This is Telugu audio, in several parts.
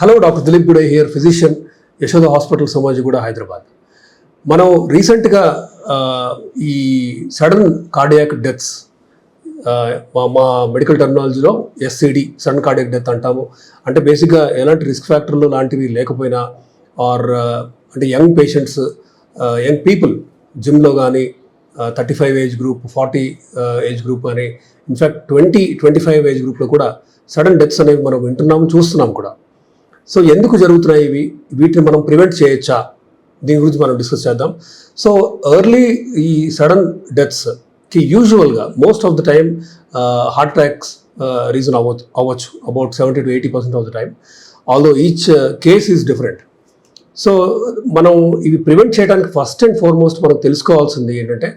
Hello doctor Dilip Gude here physician Yashoda hospital Somajiguda Hyderabad. మనం రీసెంట్గా ఈ సడన్ కార్డియాక్ డెత్స్ మా మా మెడికల్ టెక్నాలజీలో ఎస్సిడి సడన్ కార్డియాక్ డెత్ అంటాము. అంటే బేసిక్గా ఎలాంటి రిస్క్ ఫ్యాక్టర్లు లాంటివి లేకపోయినా ఆర్ అంటే యంగ్ పేషెంట్స్ యంగ్ పీపుల్ జిమ్లో కానీ thirty five age group forty age group అని in fact twenty twenty five age గ్రూప్లో కూడా సడన్ డెత్స్ అనేవి మనం వింటున్నాము చూస్తున్నాం కూడా. సో ఎందుకు జరుగుతున్నాయి ఇవి? వీటిని మనం ప్రివెంట్ చేయొచ్చా? దీని గురించి మనం డిస్కస్ చేద్దాం. సో ఎర్లీ ఈ సడన్ డెత్స్కి యూజువల్గా most of the time heart attacks reason అవ్వచ్చు అవ్వచ్చు. About seventy to eighty percent of the time. Although each case is different. So మనం ఇవి ప్రివెంట్ చేయడానికి ఫస్ట్ అండ్ ఫార్మోస్ట్ మనం తెలుసుకోవాల్సింది ఏంటంటే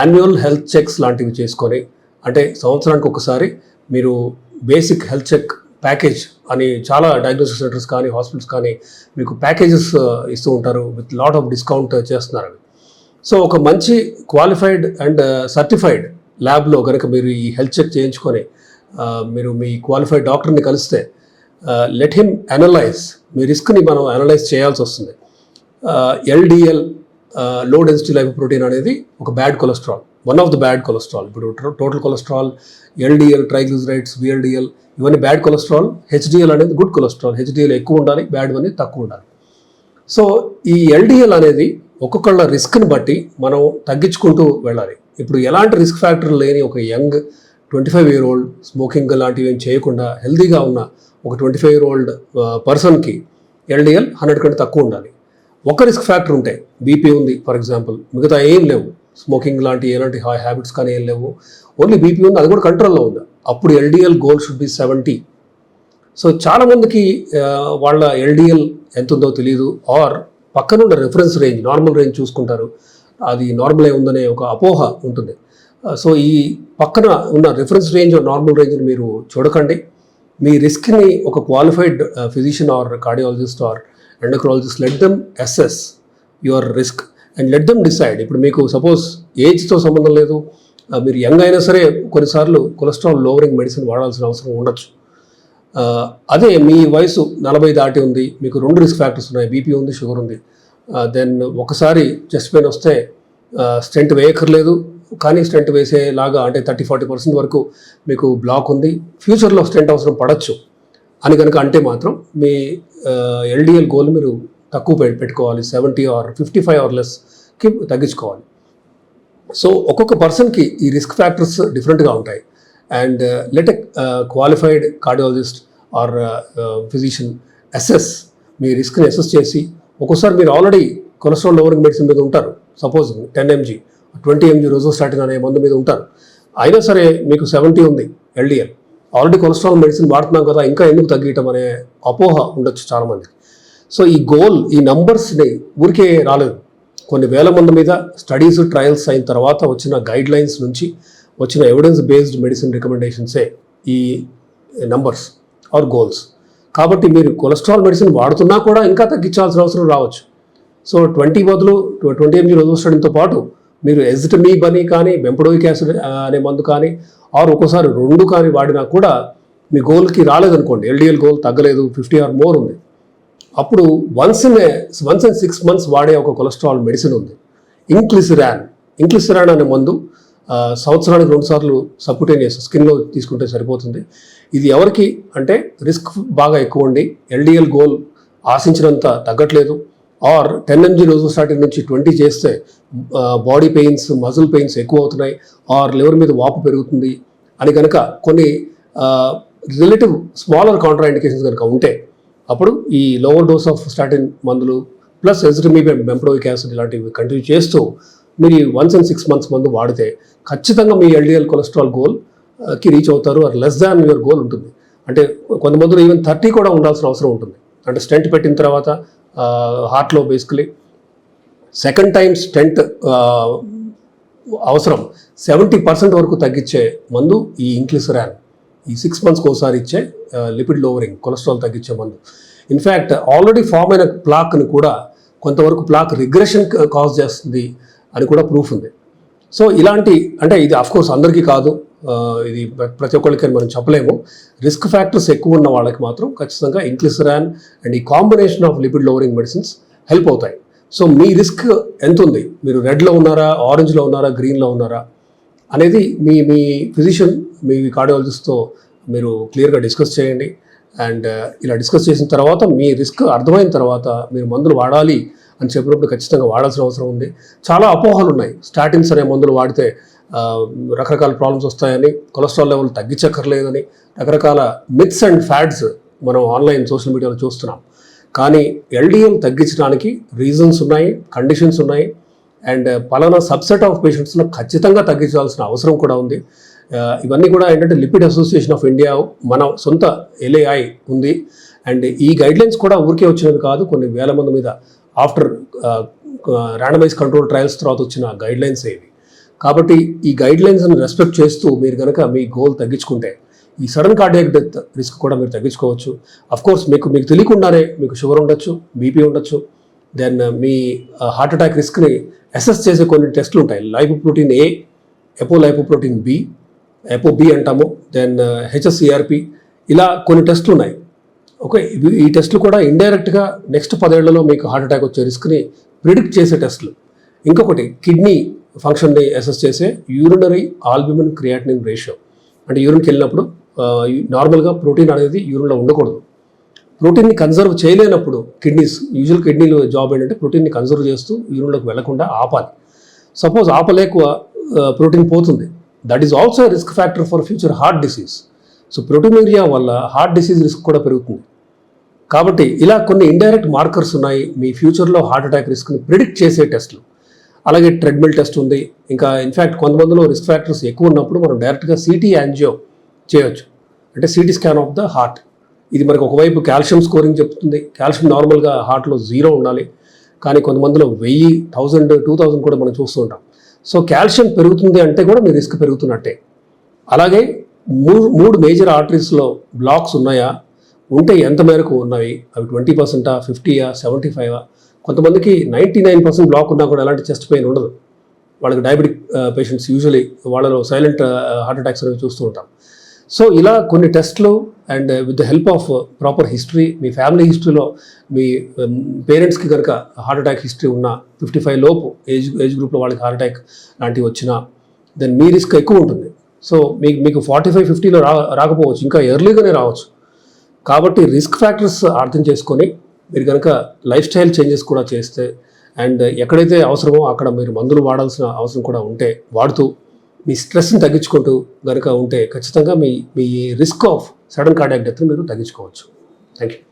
యాన్యువల్ హెల్త్ చెక్స్ లాంటివి చేసుకొని అంటే సంవత్సరానికి ఒకసారి మీరు బేసిక్ హెల్త్ చెక్ ప్యాకేజ్ అని చాలా డయాగ్నోస్టిక్ సెంటర్స్ కానీ హాస్పిటల్స్ కానీ మీకు ప్యాకేజెస్ uh, ఇస్తూ ఉంటారు. విత్ లాట్ ఆఫ్ డిస్కౌంట్ చేస్తున్నారు అవి. సో ఒక మంచి క్వాలిఫైడ్ అండ్ సర్టిఫైడ్ ల్యాబ్లో కనుక మీరు ఈ హెల్త్ చెక్ చేయించుకొని uh, మీరు మీ క్వాలిఫైడ్ డాక్టర్ని కలిస్తే లెట్ హిమ్ అనలైజ్ మీ రిస్క్ని మనం అనలైజ్ చేయాల్సి వస్తుంది. ఎల్డిఎల్లో డెన్సిటీ లైఫ్ ప్రోటీన్ అనేది ఒక bad cholesterol one of the bad cholesterol ఇప్పుడు total cholesterol LDL triglycerides VLDL ఇవన్నీ బ్యాడ్ కొలెస్ట్రాల్ హెచ్డిఎల్ అనేది గుడ్ కొలెస్ట్రాల్ హెచ్డిఎల్ ఎక్కువ ఉండాలి బ్యాడ్ అనేది తక్కువ ఉండాలి. సో ఈ ఎల్డిఎల్ అనేది ఒక్కొక్కళ్ళ రిస్క్ని బట్టి మనం తగ్గించుకుంటూ వెళ్ళాలి. ఇప్పుడు ఎలాంటి రిస్క్ ఫ్యాక్టర్ లేని ఒక young twenty five year old smoking లాంటివి ఏం చేయకుండా హెల్తీగా ఉన్న ఒక ట్వంటీ ఫైవ్ ఇయర్ ఓల్డ్ పర్సన్కి ఎల్డిఎల్ హండ్రెడ్ కంటే తక్కువ ఉండాలి. ఒక రిస్క్ ఫ్యాక్టర్ ఉంటాయి బీపీ ఉంది ఫర్ ఎగ్జాంపుల్ మిగతా ఏం లేవు. స్మోకింగ్ లాంటి ఎలాంటి హ్యాబిట్స్ కానీ ఏం లేవు. ఓన్లీ బీపీ ఉంది అది కూడా కంట్రోల్లో ఉంది. అప్పుడు LDL goal should be seventy. So చాలా మందికి వాళ్ళ ఎల్డిఎల్ ఎంత ఉందో తెలియదు ఆర్ పక్కనున్న రిఫరెన్స్ రేంజ్ నార్మల్ రేంజ్ చూసుకుంటారు. అది నార్మల్ ఉందనే ఒక అపోహ ఉంటుంది. సో ఈ పక్కన ఉన్న రిఫరెన్స్ రేంజ్ నార్మల్ రేంజ్ని మీరు చూడకండి. మీ రిస్క్ని ఒక qualified physician or cardiologist or endocrinologist let them assess your risk and let them decide. ఇప్పుడు మీకు సపోజ్ ఏజ్తో సంబంధం లేదు మీరు యంగ్ అయినా సరే కొన్నిసార్లు కొలెస్ట్రాల్ లోవరింగ్ మెడిసిన్ వాడాల్సిన అవసరం ఉండొచ్చు. అదే మీ వయసు నలభై దాటి ఉంది మీకు రెండు రిస్క్ ఫ్యాక్టర్స్ ఉన్నాయి బీపీ ఉంది షుగర్ ఉంది. దెన్ ఒకసారి చెస్ట్ పెయిన్ వస్తే స్టెంట్ వేయక్కర్లేదు. కానీ స్టెంట్ వేసేలాగా అంటే థర్టీ ఫార్టీ పర్సెంట్ వరకు మీకు బ్లాక్ ఉంది. ఫ్యూచర్లో స్టెంట్ అవసరం పడచ్చు. అని కనుక అంటే మాత్రం మీ ఎల్డిఎల్ గోల్ మీరు తక్కువ పె- పెట్టుకోవాలి. Seventy or fifty five or లెస్కి తగ్గించుకోవాలి. సో ఒక్కొక్క పర్సన్కి ఈ రిస్క్ ఫ్యాక్టర్స్ డిఫరెంట్గా ఉంటాయి. And let a qualified cardiologist or physician assess మీ రిస్క్ని అసెస్ చేసి ఒక్కోసారి మీరు ఆల్రెడీ కొలెస్ట్రాల్ లోవరింగ్ మెడిసిన్ మీద ఉంటారు. Suppose ten mg twenty mg rosuvastatin అనే మందు మీద ఉంటారు. అయినా సరే మీకు సెవెంటీ ఉంది ఎల్డిఎల్ ఆల్రెడీ కొలెస్ట్రాల్ మెడిసిన్ వాడుతున్నాం కదా ఇంకా ఎందుకు తగ్గియటం అనే అపోహ ఉండొచ్చు చాలామందికి. సో ఈ గోల్ ఈ నంబర్స్ని ఊరికే రాలేదు. కొన్ని వేల మంది మీద స్టడీస్ ట్రయల్స్ అయిన తర్వాత వచ్చిన గైడ్ లైన్స్ నుంచి వచ్చిన ఎవిడెన్స్ బేస్డ్ మెడిసిన్ రికమెండేషన్సే ఈ నంబర్స్ ఆర్ గోల్స్ కాబట్టి మీరు కొలెస్ట్రాల్ మెడిసిన్ వాడుతున్నా కూడా ఇంకా తగ్గించాల్సిన అవసరం రావచ్చు. సో ట్వంటీ బదులు ట్వంటీ ఎంజీ రోజోస్టడింతో పాటు మీరు ఎజిటమీబ్ అని కానీ బెంపడోయిక్ యాసిడ్ అనే మందు కానీ ఆర్ ఒక్కోసారి రెండు కానీ వాడినా కూడా మీ గోల్కి రాలేదనుకోండి. ఎల్డిఎల్ గోల్ తగ్గలేదు ఫిఫ్టీ ఆర్ మోర్ ఉంది. అప్పుడు once in once in six months వాడే ఒక కొలెస్ట్రాల్ మెడిసిన్ ఉంది. ఇంక్లిసిరాన్ ఇంక్లిసిరాన్ అనే మందు సంవత్సరానికి రెండుసార్లు సబ్కుటేనియస్ స్కిన్లో తీసుకుంటే సరిపోతుంది. ఇది ఎవరికి అంటే రిస్క్ బాగా ఎక్కువ ఉండి ఎల్డిఎల్ గోల్ ఆశించినంత తగ్గట్లేదు. ఆర్ టెన్ ఎంజీ రోజు స్టార్టింగ్ నుంచి ట్వంటీ చేస్తే బాడీ పెయిన్స్ మజిల్ పెయిన్స్ ఎక్కువ అవుతున్నాయి. ఆర్ లివర్ మీద వాపు పెరుగుతుంది. అని కనుక కొన్ని రిలేటివ్ స్మాలర్ కాంట్రా ఇండికేషన్స్ కనుక ఉంటే అప్పుడు ఈ లోవర్ డోస్ ఆఫ్ స్టాటిన్ మందులు ప్లస్ ఎజిటమీబ్ బెంప్రోయిక్ యాసిడ్ ఇలాంటివి కంటిన్యూ చేస్తూ మీరు వన్స్ అండ్ సిక్స్ మంత్స్ మందు వాడితే ఖచ్చితంగా మీ ఎల్డిఎల్ కొలెస్ట్రాల్ గోల్కి రీచ్ అవుతారు. Or less than your goal ఉంటుంది. అంటే కొంతమందిలో ఈవెన్ థర్టీ కూడా ఉండాల్సిన అవసరం ఉంటుంది. అంటే స్టెంట్ పెట్టిన తర్వాత హార్ట్లో బేసికలీ సెకండ్ టైం స్టెంట్ అవసరం. సెవెంటీ పర్సెంట్ వరకు తగ్గించే మందు ఈ ఇంక్లిసరాన్ ఈ సిక్స్ మంత్స్కి ఒకసారి ఇచ్చే లిపిడ్ లోవరింగ్ కొలెస్ట్రాల్ తగ్గించే మందు. ఇన్ఫ్యాక్ట్ ఆల్రెడీ ఫామ్ అయిన ప్లాక్ని కూడా కొంతవరకు ప్లాక్ రిగ్రెషన్ కాజ్ చేస్తుంది అని కూడా ప్రూఫ్ ఉంది. సో ఇలాంటి అంటే ఇది కోర్స్ అందరికీ కాదు ఇది ప్రతి ఒక్కరికి అని మనం చెప్పలేము. రిస్క్ ఫ్యాక్టర్స్ ఎక్కువ ఉన్న వాళ్ళకి మాత్రం ఖచ్చితంగా ఇంక్లిసరాన్ అండ్ ఈ combination of lipid lowering medicines help అవుతాయి. సో మీ రిస్క్ ఎంత ఉంది? మీరు రెడ్లో ఉన్నారా ఆరెంజ్లో ఉన్నారా గ్రీన్లో ఉన్నారా? అనేది మీ మీ ఫిజిషియన్ మీ కార్డియాలజిస్ట్తో మీరు క్లియర్గా డిస్కస్ చేయండి. అండ్ uh, ఇలా డిస్కస్ చేసిన తర్వాత మీ రిస్క్ అర్థమైన తర్వాత మీరు మందులు వాడాలి అని చెప్పినప్పుడు ఖచ్చితంగా వాడాల్సిన అవసరం ఉంది. చాలా అపోహలు ఉన్నాయి. స్టాటిన్స్ అనే మందులు వాడితే uh, రకరకాల ప్రాబ్లమ్స్ వస్తాయని కొలెస్ట్రాల్ లెవెల్ తగ్గించక్కర్లేదని రకరకాల మిత్స్ అండ్ ఫ్యాడ్స్ మనం ఆన్లైన్ సోషల్ మీడియాలో చూస్తున్నాం. కానీ ఎల్డిఎం తగ్గించడానికి రీజన్స్ ఉన్నాయి కండిషన్స్ ఉన్నాయి. అండ్ పలానా సబ్సెట్ ఆఫ్ పేషెంట్స్లో ఖచ్చితంగా తగ్గించాల్సిన అవసరం కూడా ఉంది. ఇవన్నీ కూడా ఏంటంటే లిపిడ్ అసోసియేషన్ ఆఫ్ ఇండియా మన సొంత ఎల్ఏఐ ఉంది. అండ్ ఈ గైడ్లైన్స్ కూడా ఊరికే వచ్చినవి కాదు కొన్ని వేల మంది మీద ఆఫ్టర్ ర్యాండమైజ్ కంట్రోల్ ట్రయల్స్ తర్వాత వచ్చిన గైడ్లైన్స్ ఏవి. కాబట్టి ఈ గైడ్లైన్స్ని రెస్పెక్ట్ చేస్తూ మీరు కనుక మీ గోల్ తగ్గించుకుంటే ఈ సడన్ కార్డియాక్ డెత్ రిస్క్ కూడా మీరు తగ్గించుకోవచ్చు. అఫ్ కోర్స్ మీకు మీకు తెలియకుండానే మీకు షుగర్ ఉండొచ్చు బీపీ ఉండొచ్చు దెన్ uh, మీ హార్ట్ అటాక్ రిస్క్ని అసెస్ చేసే కొన్ని టెస్టులు ఉంటాయి. Lipoprotein A apo lipoprotein B apo B అంటాము దెన్ హెచ్ఎస్సిఆర్పి uh, ఇలా కొన్ని టెస్టులు ఉన్నాయి. ఓకే ఈ టెస్టులు కూడా ఇండైరెక్ట్గా నెక్స్ట్ పదేళ్ళలో మీకు హార్ట్ అటాక్ వచ్చే రిస్క్ని ప్రిడిక్ట్ చేసే టెస్టులు ఇంకొకటి కిడ్నీ ఫంక్షన్ని అసెస్ చేసే యూరినరీ ఆల్బ్యూమిన్ క్రియాటినిన్ రేషియో అంటే యూరిన్కి వెళ్ళినప్పుడు uh, నార్మల్గా ప్రోటీన్ అనేది యూరిన్లో ఉండకూడదు. ప్రోటీన్ని కన్జర్వ్ చేయలేనప్పుడు కిడ్నీస్ యూజువల్ కిడ్నీలు జాబ్ ఏంటంటే ప్రోటీన్ని కన్జర్వ్ చేస్తూ యూరిన్లోకి వెళ్ళకుండా ఆపాలి. సపోజ్ ఆపలేక ప్రోటీన్ పోతుంది. That is also risk factor for future heart disease so proteinuria వల్ల హార్ట్ డిసీజ్ రిస్క్ కూడా పెరుగుతుంది. కాబట్టి ఇలా కొన్ని ఇండైరెక్ట్ మార్కర్స్ ఉన్నాయి. మీ ఫ్యూచర్లో హార్ట్ అటాక్ రిస్క్ని ప్రిడిక్ట్ చేసే టెస్ట్లు అలాగే ట్రెడ్మిల్ టెస్ట్ ఉంది. ఇంకా ఇన్ఫ్యాక్ట్ కొంతమందిలో రిస్క్ ఫ్యాక్టర్స్ ఎక్కువ ఉన్నప్పుడు మనం డైరెక్ట్గా సిటీ యాంజియో చేయొచ్చు. అంటే CT scan of the heart ఇది మనకు ఒకవైపు కాల్షియం స్కోరింగ్ చెప్తుంది. కాల్షియం నార్మల్గా హార్ట్లో జీరో ఉండాలి. కానీ కొంతమందిలో వెయ్యి థౌజండ్ టూ థౌజండ్ కూడా మనం చూస్తూ ఉంటాం. సో కాల్షియం పెరుగుతుంది అంటే కూడా మీ రిస్క్ పెరుగుతున్నట్టే. అలాగే మూడు మూడు మేజర్ ఆర్టరీస్లో బ్లాక్స్ ఉన్నాయా? ఉంటే ఎంత మేరకు ఉన్నవి అవి ట్వంటీ పర్సెంటా ఫిఫ్టీయా సెవెంటీ ఫైవా? కొంతమందికి నైంటీ నైన్ పర్సెంట్ బ్లాక్ ఉన్నా కూడా ఎలాంటి చెస్ట్ పెయిన్ ఉండదు. వాళ్ళకి డయాబెటిక్ పేషెంట్స్ యూజువలీ వాళ్ళలో సైలెంట్ హార్ట్ అటాక్స్ అనేవి చూస్తూ ఉంటాం. సో ఇలా కొన్ని టెస్ట్లు and with the help of proper history me family హిస్టరీలో మీ um, పేరెంట్స్కి కనుక హార్ట్ అటాక్ హిస్టరీ ఉన్న ఫిఫ్టీ ఫైవ్ లోపు ఏజ్ ఏజ్ గ్రూప్లో వాళ్ళకి హార్ట్ అటాక్ లాంటివి వచ్చినా దెన్ మీ రిస్క్ ఎక్కువ ఉంటుంది. సో మీకు మీకు ఫార్టీ ఫైవ్ ఫిఫ్టీలో రా రాకపోవచ్చు ఇంకా ఎర్లీగానే రావచ్చు. కాబట్టి రిస్క్ ఫ్యాక్టర్స్ అర్థం చేసుకొని మీరు కనుక లైఫ్ స్టైల్ చేంజెస్ కూడా చేస్తే అండ్ ఎక్కడైతే అవసరమో అక్కడ మీరు మందులు వాడాల్సిన అవసరం కూడా ఉంటే వాడుతూ మీ స్ట్రెస్ని తగ్గించుకుంటూ కనుక ఉంటే ఖచ్చితంగా మీ మీ రిస్క్ ఆఫ్ సడన్ కార్డియాక్ డెత్ని మీరు తగ్గించుకోవచ్చు. Thank you